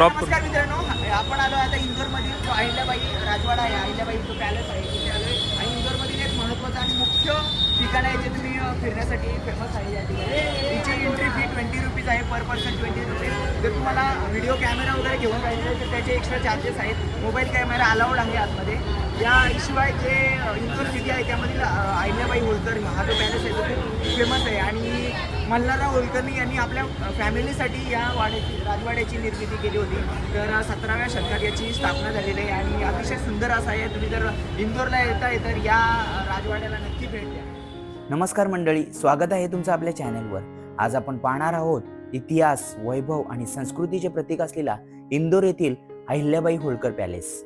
नमस्कार मित्रांनो आपण आलो आता इंदोरमधील जो अहिल्याबाई राजवाडा आहे अहिल्याबाई जो पॅलेस आहे तिथे आलोय. आणि इंदोरमधील एक महत्त्वाचं आणि मुख्य ठिकाण आहे जे तुम्ही फिरण्यासाठी फेमस आहे या ठिकाणी. तिची एंट्री फी ट्वेंटी रुपीज आहे पर पर्सन ट्वेंटी रुपीज जर तुम्हाला व्हिडिओ कॅमेरा वगैरे घेऊन पाहिजे तर त्याचे एक्स्ट्रा चार्जेस आहेत. मोबाईल कॅमेरा अलाउड आहे आतमध्ये. याशिवाय जे इंदोर सिटी आहे त्यामधील अ, अहिल्याबाई होळकर हा जो पॅलेस आहे तो खूप फेमस आहे. आणि मल्हारराव होळकरनी यांनी आपल्या फॅमिलीसाठी या वाड्याची राजवाड्याची निर्मिती केली होती. तर सतराव्या शतकात याची स्थापना झालेली आहे. आणि अतिशय सुंदर असं आहे. तुम्ही जर इंदोरला येताय तर या राजवाड्याला नक्की भेट द्या. नमस्कार मंडळी स्वागत आहे तुमचं आपल्या चॅनलवर. आज आपण पाहणार आहोत इतिहास वैभव आणि संस्कृतीचे प्रतीक असलेला इंदोर येथील अहिल्याबाई होळकर पॅलेस.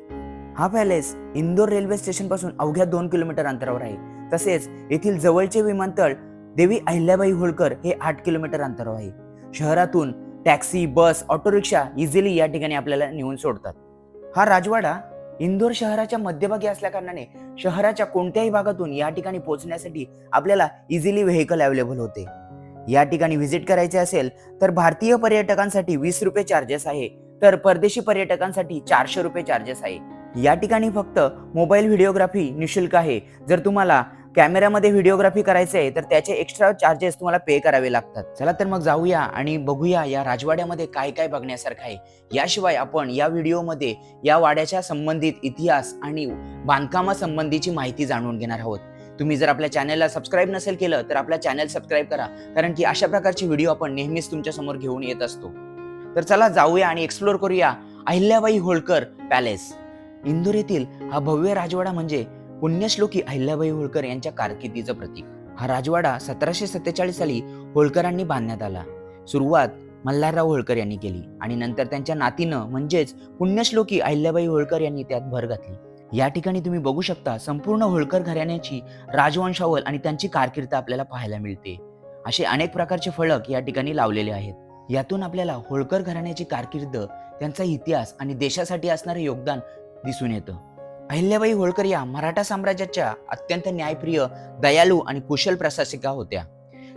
हा पॅलेस इंदोर रेल्वे स्टेशनपासून अवघ्या दोन किलोमीटर अंतरावर आहे. तसेच येथील जवळचे विमानतळ देवी अहिल्याबाई होळकर हे आठ किलोमीटर अंतरावर आहे. शहरातून taxi bus auto rickshaw easily या ठिकाणी आपल्याला नेऊन सोडतात. हा राजवाडा इंदोर शहराच्या मध्यभागी असल्याकारणाने शहराच्या कोणत्याही भागातून या ठिकाणी पोहोचण्यासाठी आपल्याला इझिली व्हेकल अवेलेबल होते. या ठिकाणी व्हिजिट करायचे असेल तर भारतीय पर्यटकांसाठी वीस रुपये चार्जेस आहे तर परदेशी पर्यटकांसाठी चारशे रुपये चार्जेस आहे. या ठिकाणी फक्त मोबाईल व्हिडिओग्राफी निशुल्क आहे. जर तुम्हाला कॅमेऱ्यामध्ये व्हिडिओग्राफी करायचे आहे तर त्याचे एक्स्ट्रा चार्जेस तुम्हाला पे करावे लागतात. चला तर मग जाऊया आणि बघूया या राजवाड्यामध्ये काय काय बघण्यासारखं आहे. याशिवाय आपण या व्हिडिओमध्ये या वाड्याच्या संबंधित इतिहास आणि बांधकामासंबंधीची माहिती जाणून घेणार आहोत. तुम्ही जर आपल्या चॅनलला सबस्क्राईब नसेल केलं तर आपल्या चॅनल सबस्क्राईब करा कारण की अशा प्रकारचे व्हिडिओ आपण नेहमीच तुमच्यासमोर घेऊन येत असतो. तर चला जाऊया आणि एक्सप्लोर करूया अहिल्याबाई होळकर पॅलेस इंदोर येथील हा भव्य राजवाडा म्हणजे पुण्यश्लोकी अहिल्याबाई होळकर यांच्या कारकिर्दीचं प्रतीक. हा राजवाडा सतराशे सत्तेचाळीस साली होळकरांनी बांधण्यात आला. सुरुवात मल्हारराव होळकर यांनी केली आणि नंतर त्यांच्या नातीनं म्हणजेच पुण्यश्लोकी अहिल्याबाई होळकर यांनी त्यात भर घातली. या ठिकाणी तुम्ही बघू शकता संपूर्ण होळकर घराण्याची राजवंशावल आणि त्यांची कारकीर्द आपल्याला पाहायला मिळते. असे अनेक प्रकारचे फलक या ठिकाणी लावलेले आहेत. यातून आपल्याला होळकर घराण्याची कारकीर्द त्यांचा इतिहास आणि देशासाठी असणारे योगदान दिसून येतं. अहिल्याबाई होळकर या मराठा साम्राज्याच्या अत्यंत न्यायप्रिय दयालू आणि कुशल प्रशासिका होत्या.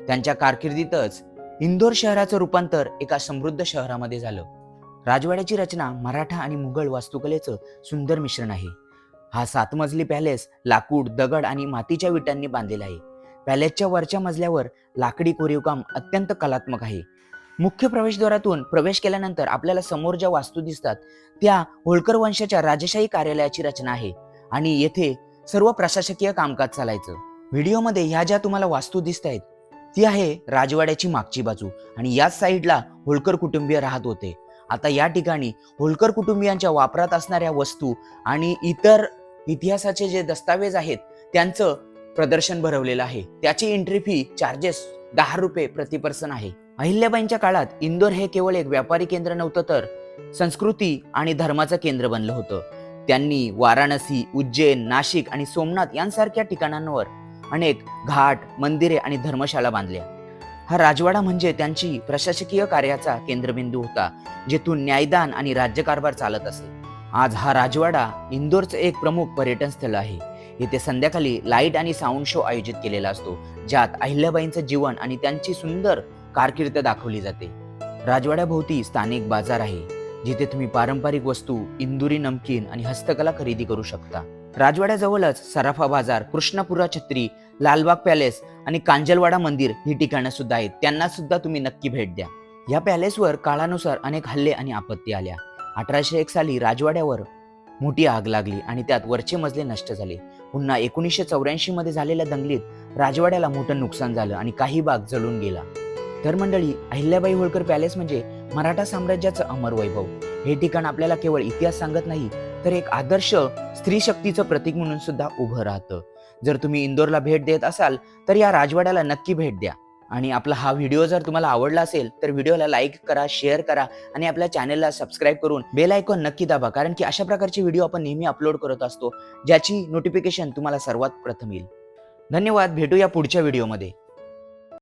त्यांच्या कारकिर्दीतच इंदोर शहराचं रूपांतर एका समृद्ध शहरामध्ये झालं. राजवाड्याची रचना मराठा आणि मुघल वास्तुकलेचं सुंदर मिश्रण आहे. हा सात मजली पॅलेस लाकूड दगड आणि मातीच्या विटांनी बांधलेला आहे. पॅलेसच्या वरच्या मजल्यावर लाकडी कोरीवकाम अत्यंत कलात्मक आहे. मुख्य प्रवेशद्वारातून प्रवेश केल्यानंतर आपल्याला समोर ज्या वास्तू दिसतात त्या होळकर वंशाच्या राजशाही कार्यालयाची रचना आहे. आणि येथे सर्व प्रशासकीय कामकाज चालायचं. व्हिडिओमध्ये ह्या ज्या तुम्हाला वास्तू दिसत आहेत ती आहे राजवाड्याची मागची बाजू आणि याच साईडला होळकर कुटुंबीय राहत होते. आता या ठिकाणी होळकर कुटुंबियांच्या वापरात असणाऱ्या वस्तू आणि इतर इतिहासाचे जे दस्तावेज आहेत त्यांचं प्रदर्शन भरवलेलं आहे. त्याची एंट्री फी चार्जेस दहा रुपये प्रति पर्सन आहे. अहिल्याबाईंच्या काळात इंदोर हे केवळ एक व्यापारी केंद्र नव्हतं तर संस्कृती आणि धर्माचं केंद्र बनलं होतं. त्यांनी वाराणसी उज्जैन नाशिक आणि सोमनाथ यांसारख्या ठिकाणांवर अनेक घाट मंदिरे आणि धर्मशाळा बांधल्या. हा राजवाडा म्हणजे त्यांची प्रशासकीय कार्याचा केंद्रबिंदू होता जेथून न्यायदान आणि राज्यकारभार चालत असे. आज हा राजवाडा इंदोरचं एक प्रमुख पर्यटन स्थळ आहे. येथे संध्याकाळी लाइट आणि साऊंड शो आयोजित केलेला असतो ज्यात अहिल्याबाईंचं जीवन आणि त्यांची सुंदर कारकीर्द दाखवली जाते. राजवाड्याभोवती स्थानिक बाजार आहे जिथे तुम्ही पारंपरिक वस्तू इंदुरी नमकीन आणि हस्तकला खरेदी करू शकता. राजवाड्याजवळच सराफा बाजार कृष्णापुरा छत्री लालबाग पॅलेस आणि कांजलवाडा मंदिर ही ठिकाणं सुद्धा आहेत. त्यांना सुद्धा तुम्ही नक्की भेट द्या. या पॅलेसवर काळानुसार अनेक हल्ले आणि आपत्ती आल्या. अठराशे एक साली राजवाड्यावर मोठी आग लागली आणि त्यात वरचे मजले नष्ट झाले. पुन्हा एकोणीसशे चौऱ्याऐंशी मध्ये झालेल्या दंगलीत राजवाड्याला मोठं नुकसान झालं आणि काही भाग जळून गेला. तर मंडळी अहिल्याबाई होळकर पॅलेस म्हणजे मराठा साम्राज्याचं अमर वैभव. हे ठिकाण आपल्याला केवळ इतिहास सांगत नाही तर एक आदर्श स्त्री शक्तीचं प्रतीक म्हणून सुद्धा उभं राहतं. जर तुम्ही इंदोरला भेट देत असाल तर या राजवाड्याला नक्की भेट द्या. आणि आपला हा व्हिडिओ जर तुम्हाला आवडला असेल तर व्हिडिओला लाईक करा शेअर करा आणि आपल्या चॅनेलला सबस्क्राईब करून बेल आयकॉन नक्की दाबा कारण की अशा प्रकारचे व्हिडिओ आपण नेहमी अपलोड करत असतो ज्याची नोटिफिकेशन तुम्हाला सर्वात प्रथम येईल. धन्यवाद भेटूया पुढच्या व्हिडिओमध्ये.